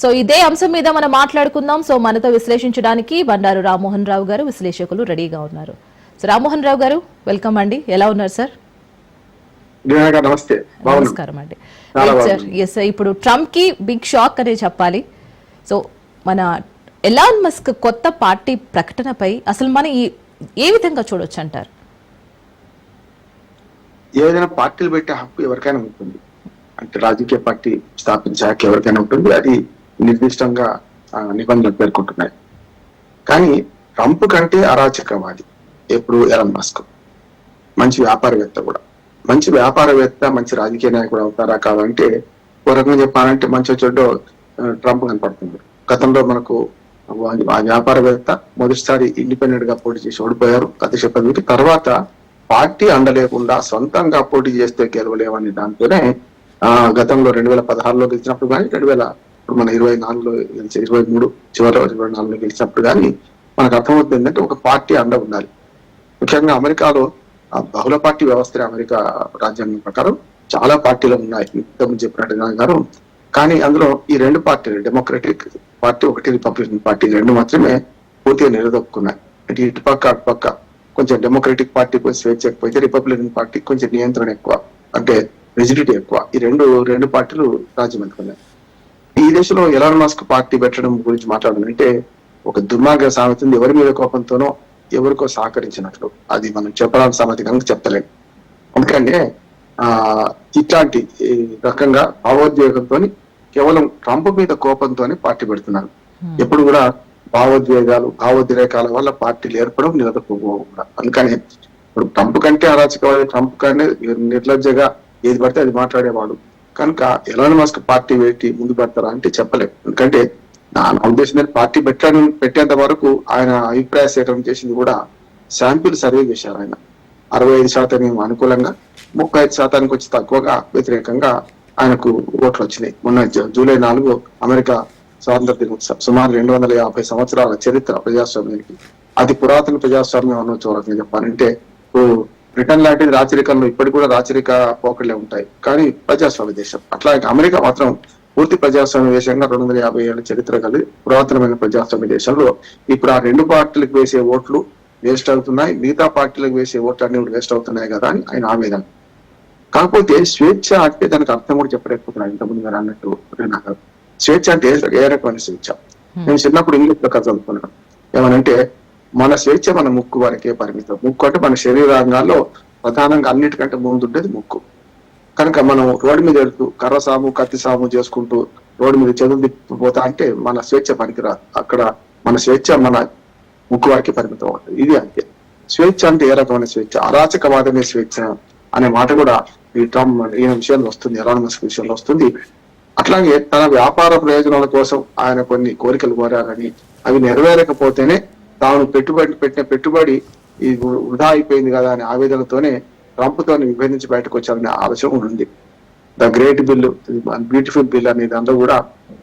So ఇదే అంశం మీద మనం మాట్లాడుకుందాం. సో మనతో విశ్లేషించడానికి బండారు రామ్మోహన్ రావు గారు విశ్లేషకులు రెడీగా ఉన్నారు. సో రామ్మోహన్ రావు గారు వెల్కమ్ అండి. ఎలా ఉన్నారు సార్? నమస్కారం అండి. సార్. ఎస్ ఇప్పుడు ట్రంప్కి బిగ్ షాక్ అనే చెప్పాలి. సో మన ఎలాన్ మస్క్ కొత్త పార్టీ ప్రకటనపై అసలు మనం ఏ విధంగా చూడొచ్చు అంటారు? ఏదైనా పార్టీలు పెట్టే హక్కు ఎవరికైనా ఉంటుంది. అంటే రాజకీయ పార్టీ స్థాపించాక ఎవరికైనా ఉంటుంది. అది నిర్దిష్టంగా ఆ, నిబంధనలు పేర్కొంటున్నాయి. కానీ ట్రంప్ కంటే అరాచకవాది ఎప్పుడు ఎలన్ మస్క్. మంచి వ్యాపారవేత్త కూడా. మంచి వ్యాపారవేత్త మంచి రాజకీయ నాయకుడు అవుతారా కాదంటే ఓ రకంగా చెప్పాలంటే మంచి చెడ్డో ట్రంప్ కనపడుతుంది. గతంలో మనకు ఆ వ్యాపారవేత్త మొదటిసారి ఇండిపెండెంట్గా పోటీ చేసి ఓడిపోయారు. అధ్యక్ష పదవికి తర్వాత పార్టీ అండలేకుండా సొంతంగా పోటీ చేస్తే గెలవలేవని దాంతోనే ఆ గతంలో రెండు వేల పదహారులో గెలిచినప్పుడు కానీ రెండు వేల మన ఇరవై నాలుగులో గెలిచి ఇరవై మూడు చివరిలో ఇరవై నాలుగులో గెలిచినప్పుడు కానీ మనకు అర్థమవుతుంది ఏంటంటే ఒక పార్టీ అండ ఉండాలి. ముఖ్యంగా అమెరికాలో ఆ బహుళ పార్టీ వ్యవస్థ అమెరికా రాజ్యాంగం ప్రకారం చాలా పార్టీలు ఉన్నాయి. ఇంతకుముందు చెప్పినట్టుగా గారు కానీ అందులో ఈ రెండు పార్టీలు డెమోక్రటిక్ పార్టీ ఒకటి రిపబ్లికన్ పార్టీ రెండు మాత్రమే పూర్తిగా నిలదొక్కున్నాయి. అంటే ఇటు పక్క అటు పక్క కొంచెం డెమోక్రటిక్ పార్టీ కొంచెం స్వేచ్ఛ ఎక్కువైతే రిపబ్లికన్ పార్టీ కొంచెం నియంత్రణ ఎక్కువ అంటే రిజిడిటీ ఎక్కువ. ఈ రెండు రెండు పార్టీలు రాజ్యం అందుకున్నాయి ఈ దేశంలో ఎలాన్ మస్క్ పార్టీ పెట్టడం గురించి మాట్లాడాలంటే ఒక దుర్మార్గ సామెత ఉంది ఎవరి మీద కోపంతోనో ఎవరికో సహకరించినట్లు. అది మనం చెప్పడానికి సామెత కనుక చెప్తలేం ఎందుకంటే ఆ ఇట్లాంటి రకంగా భావోద్వేగంతో కేవలం ట్రంప్ మీద కోపంతోనే పార్టీ పెడుతున్నారు. ఎప్పుడు కూడా భావోద్వేగాలు భావోద్రేకాల వల్ల పార్టీలు ఏర్పడం నిలదొక్కుపోవడం కూడా. అందుకని ఇప్పుడు ట్రంప్ కంటే అరాచకవాది ట్రంప్ కంటే నిర్లజ్జగా ఏది పడితే అది మాట్లాడేవాడు. కనుక ఎలాన్ మస్క్ పార్టీ పెట్టి ముందు పెడతారా అంటే చెప్పలేం. ఎందుకంటే నా ఉద్దేశం పార్టీ పెట్టడం పెట్టేంత వరకు ఆయన అభిప్రాయ సేకరణ చేసింది కూడా శాంపిల్ సర్వే చేశారు ఆయన. అరవై ఐదు శాతం ఏమో అనుకూలంగా ముప్పై ఐదు శాతానికి వచ్చి తక్కువగా వ్యతిరేకంగా ఆయనకు ఓట్లు వచ్చినాయి. మొన్న జూలై నాలుగు అమెరికా స్వాతంత్ర దినోత్సవం సుమారు రెండు వందల యాభై సంవత్సరాల చరిత్ర ప్రజాస్వామ్యానికి. అది పురాతన ప్రజాస్వామ్యం అన్న చూడండి చెప్పాలంటే బ్రిటన్ లాంటిది రాచరికంలో ఇప్పటికి కూడా రాచరిక పోకళ్ళే ఉంటాయి. కానీ ప్రజాస్వామ్య దేశం. అట్లా అమెరికా మాత్రం పూర్తి ప్రజాస్వామ్య దేశంగా రెండు వందల యాభై ఏళ్ళ చరిత్ర కలిగి పురాతనమైన ప్రజాస్వామ్య దేశంలో ఇప్పుడు ఆ రెండు పార్టీలకు వేసే ఓట్లు వేస్ట్ అవుతున్నాయి. మిగతా పార్టీలకు వేసే ఓట్లు అన్ని వేస్ట్ అవుతున్నాయి కదా అని ఆయన ఆవేదన. కాకపోతే స్వేచ్ఛ అంటే దానికి అర్థం కూడా చెప్పలేకపోతున్నాను ఇంతకుముందు మీరు అన్నట్టు. స్వేచ్ఛ అంటే ఏ రకమైన స్వేచ్ఛ? నేను చిన్నప్పుడు ఇంగ్లీష్లో కథ చదువుకున్నాను. ఏమనంటే మన స్వేచ్ఛ మన ముక్కు వరకే పరిమితం. ముక్కు అంటే మన శరీరాంగాల్లో ప్రధానంగా అన్నిటికంటే ముందుండేది ముక్కు. కనుక మనం రోడ్డు మీద వెళ్తూ కర్ర సాము కత్తి సాము చేసుకుంటూ రోడ్డు మీద చెదులు తిప్పిపోతా అంటే మన స్వేచ్ఛ పనికిరాదు. అక్కడ మన స్వేచ్ఛ మన ముక్కు వరకే పరిమితం అవుతుంది. ఇది అంతే. స్వేచ్ఛ అంటే ఏ రకమైన స్వేచ్ఛ? అరాచకవాదమే స్వేచ్ఛ అనే మాట కూడా ఈ ట్రంప్ ఈయన విషయంలో వస్తుంది ఎలాన్ మస్క్ విషయంలో వస్తుంది. అట్లాగే తన వ్యాపార ప్రయోజనాల కోసం ఆయన కొన్ని కోరికలు కోరారని అవి నెరవేరకపోతేనే తాను పెట్టుబడి పెట్టిన పెట్టుబడి ఈ వృధా అయిపోయింది కదా అనే ఆవేదనతోనే ట్రంప్తో విభేదించి బయటకు వచ్చారనే ఆలోచన ఉంది. The great bill beautiful bill అనేది అందరూ కూడా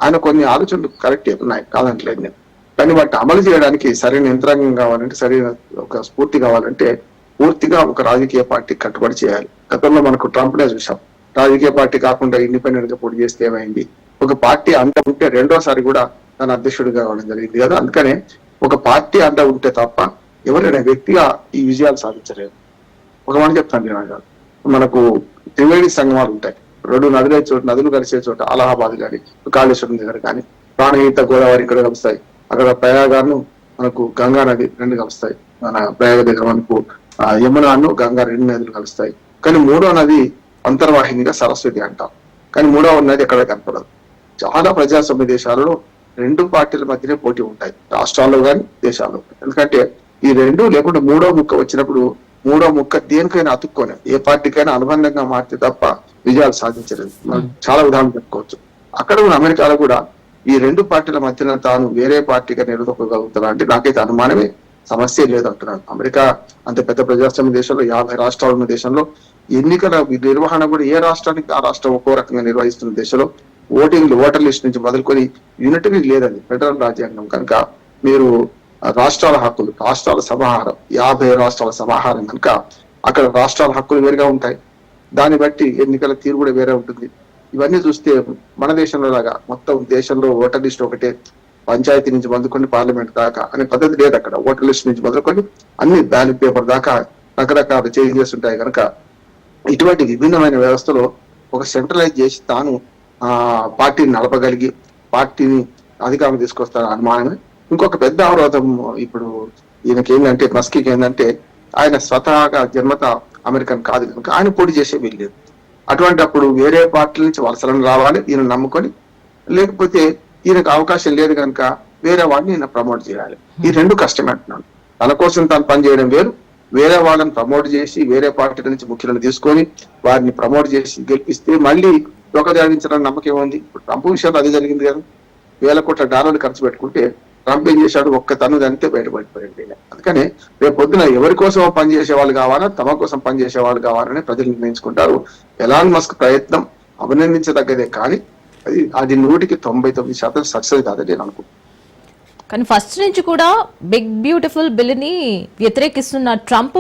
ఆయన కొన్ని ఆలోచనలు కరెక్ట్ ఉన్నాయి కాదంటలేదు నేను. కానీ వాటిని అమలు చేయడానికి సరైన యంత్రాంగం కావాలంటే సరైన ఒక స్ఫూర్తి కావాలంటే పూర్తిగా ఒక రాజకీయ పార్టీ కట్టుబడి చేయాలి. గతంలో మనకు ట్రంప్ నే చూసాం రాజకీయ పార్టీ కాకుండా ఇండిపెండెంట్గా పోటీ చేస్తే ఏమైంది? ఒక పార్టీ అంత ఉంటే రెండోసారి కూడా తన అధ్యక్షుడిగా కావడం జరిగింది కదా. అందుకనే పార్టీ అండ ఉంటే తప్ప ఎవరైనా వ్యక్తిగా ఈ విజయాలు సాధించలేదు ఒక మాట చెప్తాను నేను గారు మనకు త్రివేణి సంగమాలు ఉంటాయి. రెండు నదులే చోట నదులు కలిసే చోట అలహాబాద్ కానీ కాళేశ్వరం దగ్గర కానీ ప్రాణహిత గోదావరి ఇక్కడ కలుస్తాయి. అక్కడ ప్రయాగాను మనకు గంగా నది రెండు కలుస్తాయి. మన ప్రయాగ దగ్గర మనకు ఆ, యమునాను గంగా రెండు నదులు కలుస్తాయి. కానీ మూడో నది అంతర్వాహినిగా సరస్వతి అంటాం. కానీ మూడవ నది ఎక్కడ కనపడదు. చాలా ప్రజాస్వామ్య దేశాలలో రెండు పార్టీల మధ్యనే పోటీ ఉంటాయి రాష్ట్రాల్లో కానీ దేశాల్లో. ఎందుకంటే ఈ రెండు లేకుండా మూడో ముక్క వచ్చినప్పుడు మూడో ముక్క దేనికైనా అతుక్కొని ఏ పార్టీకైనా అనుబంధంగా మారితే తప్ప విజయాలు సాధించలేదు. మనం చాలా ఉదాహరణ చెప్పుకోవచ్చు. అక్కడ కూడా అమెరికాలో కూడా ఈ రెండు పార్టీల మధ్యన తాను వేరే పార్టీగా నిలదొక్కగలుగుతారా అంటే నాకైతే అనుమానమే సమస్య లేదు అంటున్నాను అమెరికా అంత పెద్ద ప్రజాస్వామ్య దేశంలో యాభై రాష్ట్రాలు ఉన్న దేశంలో ఎన్నికల నిర్వహణ కూడా ఏ రాష్ట్రానికి ఆ రాష్ట్రం ఒక్కో రకంగా నిర్వహిస్తున్న దేశంలో ఓటింగ్లు ఓటర్ లిస్ట్ నుంచి మొదలుకొని యూనిటరీ లేదండి ఫెడరల్ రాజ్యాంగం కనుక మీరు రాష్ట్రాల హక్కులు రాష్ట్రాల సమాహారం యాభై రాష్ట్రాల సమాహారం కనుక అక్కడ రాష్ట్రాల హక్కులు వేరుగా ఉంటాయి. దాన్ని బట్టి ఎన్నికల తీరు కూడా వేరే ఉంటుంది. ఇవన్నీ చూస్తే మన దేశంలో లాగా మొత్తం దేశంలో ఓటర్ లిస్ట్ ఒకటే పంచాయతీ నుంచి మొదలుకొని పార్లమెంట్ దాకా అనే పద్ధతి లేదు అక్కడ. ఓటర్ లిస్ట్ నుంచి మొదలుకొని అన్ని బ్యాలెట్ పేపర్ దాకా రకరకాల చేంజెస్ ఉంటాయి కనుక ఇటువంటి విభిన్నమైన వ్యవస్థలో ఒక సెంట్రలైజ్ చేసి తాను ఆ పార్టీని నడపగలిగి పార్టీని అధికారం తీసుకొస్తాను అనుమానమే. ఇంకొక పెద్ద అవరోధం ఇప్పుడు ఈయనకి ఏంటంటే మస్కీకి ఏంటంటే ఆయన స్వతహాగా జన్మత అమెరికన్ కాదు కనుక ఆయన పోటీ చేసే వీల్లేదు అటువంటి అప్పుడు వేరే పార్టీల నుంచి వలసలను రావాలి ఈయన నమ్ముకొని లేకపోతే ఈయనకు అవకాశం లేదు కనుక వేరే వాడిని ఈయన ప్రమోట్ చేయాలి. ఈ రెండు కష్టమే అంటున్నాను తన కోసం తాను పనిచేయడం వేరు. వేరే వాళ్ళని ప్రమోట్ చేసి వేరే పార్టీ నుంచి ముఖ్యులను తీసుకొని వారిని ప్రమోట్ చేసి గెలిపిస్తే మళ్ళీ దొంగదాడించడం నమ్మకం ఏముంది? ఇప్పుడు ట్రంప్ విషయంలో అది జరిగింది కదా. వేల కోట్ల డాలర్లు ఖర్చు పెట్టుకుంటే ట్రంప్ ఏం చేశాడు? ఒక్క తను అంతే బయటపడిపోయింది అందుకనే రేపు పొద్దున ఎవరి కోసం పనిచేసే వాళ్ళు కావాలా? తమ కోసం పనిచేసే వాళ్ళు కావాలని ప్రజలు నిర్ణయించుకుంటారు. ఎలాన్ మస్క్ ప్రయత్నం అభినందించదగ్గదే కానీ అది అది నూటికి తొంభై తొమ్మిది శాతం సక్సెస్ కాదని నేను అనుకుంటున్నాను. కానీ ఫస్ట్ నుంచి కూడా బిగ్ బ్యూటిఫుల్ బిల్ని వ్యతిరేకిస్తున్న ట్రంప్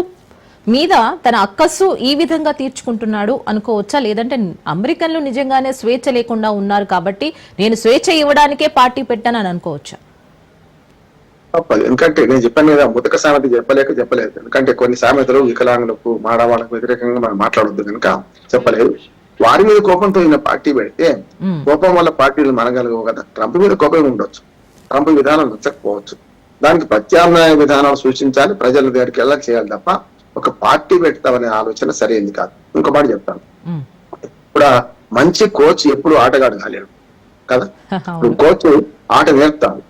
మీద తన అక్కస్సు ఈ విధంగా తీర్చుకుంటున్నాడు అనుకోవచ్చా? లేదంటే అమెరికన్లు నిజంగానే స్వేచ్ఛ లేకుండా ఉన్నారు కాబట్టి నేను స్వేచ్ఛ ఇవ్వడానికే పార్టీ పెట్టాను అని అనుకోవచ్చా? ఎందుకంటే నేను చెప్పాను కదా ముతక సామెత చెప్పలేక చెప్పలేదు. ఎందుకంటే కొన్ని సామెతలు వికలాంగులకు మాడవాళ్ళకు వ్యతిరేకంగా మనం మాట్లాడొద్దు కనుక చెప్పలేదు. వారి మీద కోపంతో ఈయన పార్టీ పెడితే. కోపం వల్ల పార్టీలు మనగలగవు కదా. ట్రంప్ మీద కోపం ఉండొచ్చు. ట్రంప్ విధానం నచ్చకపోవచ్చు. దానికి ప్రత్యామ్నాయ విధానాలు సూచించాలి. ప్రజల దగ్గరికి వెళ్ళా చేయాలి తప్ప పార్టీ పెడతామనే ఆలోచన సరైనది కాదు. ఇంకో మాట చెప్తాను. ఇప్పుడు మంచి కోచ్ ఎప్పుడు ఆటగాడు కాలేడు. కదా? ఇప్పుడు. కోచ్ ఆట నేర్పుతాడు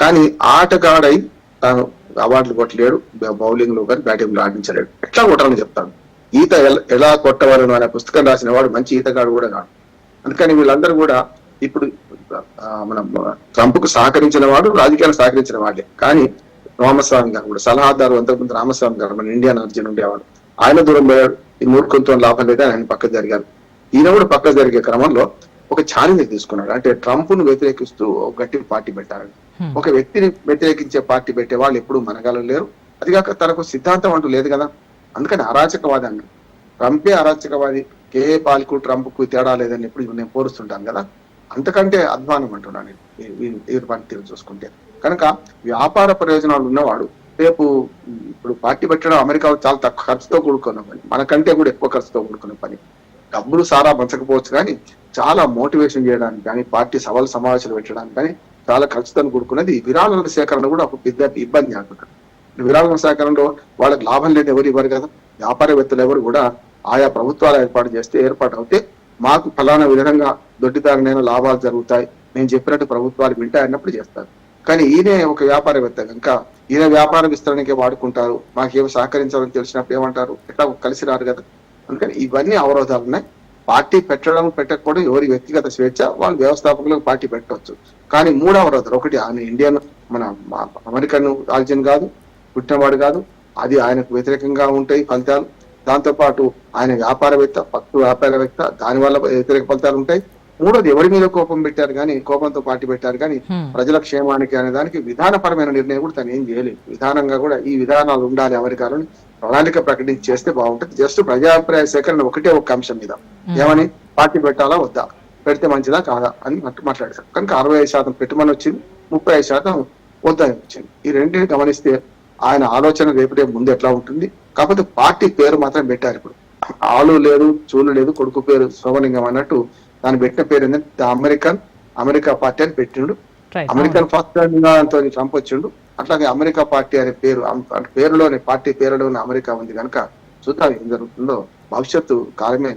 కానీ ఆటగాడై తాను అవార్డులు కొట్టలేడు బౌలింగ్లో కానీ బ్యాటింగ్లో ఆడించలేడు. ఎట్లా కొట్టాలని చెప్తాడు ఈత ఎల- ఎలా కొట్టవలను అనే పుస్తకం రాసిన వాడు మంచి ఈతగాడు కూడా కాదు. అందుకని వీళ్ళందరూ కూడా ఇప్పుడు మన ట్రంప్కు సహకరించిన వాడు రాజకీయాలు సహకరించిన వాడే. కానీ రామస్వామి గారు కూడా సలహాదారు అంతకుముందు రామస్వామి గారు మన ఇండియన్ అర్జున్ ఉండేవాడు. ఆయన దూరం పోయాడు ఈ మూర్ఖంతో లాభం లేదా ఆయన పక్క జరిగారు. ఈయన కూడా పక్క జరిగే క్రమంలో ఒక ఛాలెంజ్ తీసుకున్నాడు. అంటే ట్రంప్ను వ్యతిరేకిస్తూ ఒక గట్టి పార్టీ పెట్టారు. ఒక వ్యక్తిని వ్యతిరేకించే పార్టీ పెట్టే వాళ్ళు ఎప్పుడు మనగాలు లేరు. అది కాక తనకు సిద్ధాంతం అంటూ లేదు కదా. అందుకని అరాచకవాది అన్నాడు. ట్రంపే అరాచకవాది. కేఏ పాల్కు ట్రంప్కు తేడా లేదని ఎప్పుడు నేను పోరుస్తుంటాను కదా. అంతకంటే అధ్వానం అంటున్నాను నేను. ఈ పనితీరు చూసుకుంటే. కనుక వ్యాపార ప్రయోజనాలు ఉన్నవాడు రేపు ఇప్పుడు పార్టీ పెట్టడం అమెరికా చాలా తక్కువ ఖర్చుతో కూడుకున్న పని మనకంటే కూడా ఎక్కువ ఖర్చుతో కూడుకున్న పని. డబ్బులు సారా పంచకపోవచ్చు కానీ చాలా మోటివేషన్ చేయడానికి కానీ పార్టీ సవాల్ సమావేశాలు పెట్టడానికి కానీ చాలా ఖర్చుతో కూడుకున్నది విరాళాల సేకరణ కూడా ఒక పెద్ద ఇబ్బంది అనుకుంటారు విరాళాల సేకరణలో వాళ్ళకి లాభం లేదు ఎవరు ఇవ్వరు కదా. వ్యాపారవేత్తలు ఎవరు కూడా ఆయా ప్రభుత్వాలు ఏర్పాటు చేస్తే ఏర్పాటు అవుతే మాకు ఫలానా విధంగా దొడ్డిదారునైనా లాభాలు జరుగుతాయి. నేను చెప్పినట్టు ప్రభుత్వాలు వింటాయన్నప్పుడు చేస్తారు. కానీ ఈయనే ఒక వ్యాపారవేత్త కనుక ఈయన వ్యాపార విస్తరణకే వాడుకుంటారు. మాకేమి సహకరించాలని తెలిసినప్పుడు ఏమంటారు? ఎట్లా కలిసి రారు కదా. అందుకని ఇవన్నీ అవరోధాలు ఉన్నాయి. పార్టీ పెట్టడం పెట్టకపోవడం ఎవరి వ్యక్తిగత స్వేచ్ఛ వాళ్ళు వ్యవస్థాపకులకు పార్టీ పెట్టవచ్చు. కానీ మూడు అవరోధాలు. ఒకటి ఆయన ఇండియన్ మన మా- అమెరికన్ రాజ్యం కాదు పుట్టినవాడు కాదు. అది ఆయనకు వ్యతిరేకంగా ఉంటాయి ఫలితాలు. దాంతోపాటు ఆయన వ్యాపారవేత్త పక్కు వ్యాపారవేత్త దాని వల్ల వ్యతిరేక ఫలితాలు ఉంటాయి. మూడోది ఎవరి మీద కోపం పెట్టారు కానీ కోపంతో పార్టీ పెట్టారు కానీ. ప్రజల క్షేమానికి అనే దానికి విధానపరమైన నిర్ణయం కూడా తను ఏం చేయలేదు. విధానంగా కూడా ఈ విధానాలు ఉండాలి అమెరికాలో ప్రణాళిక ప్రకటించి చేస్తే బాగుంటుంది. జస్ట్ ప్రజాభిప్రాయ సేకరణ ఒకటే ఒక అంశం మీద. ఏమని? పార్టీ పెట్టాలా వద్దా? పెడితే మంచిదా కాదా? అని మట్టు మాట్లాడారు కనుక అరవై ఐదు శాతం పెట్టమని వచ్చింది ముప్పై ఐదు శాతం వద్దని వచ్చింది. ఈ రెండింటిని గమనిస్తే ఆయన ఆలోచన రేపు రేపు ముందు ఎట్లా ఉంటుంది? కాకపోతే పార్టీ పేరు మాత్రం పెట్టారు ఇప్పుడు. ఆలు లేదు చూలు లేదు కొడుకు పేరు సోమలింగం అన్నట్టు దాన్ని పెట్టిన పేరు ఏంటంటే ద అమెరికన్ అమెరికా పార్టీ అని పెట్టిండు. అమెరికన్ ఫస్ట్తో ట్రంప్ వచ్చిండు. అట్లాగే అమెరికా పార్టీ అనే పేరు పేరులోనే పార్టీ పేరులోనే అమెరికా ఉంది కనుక చూద్దాం ఏం జరుగుతుందో. భవిష్యత్తు కాలమే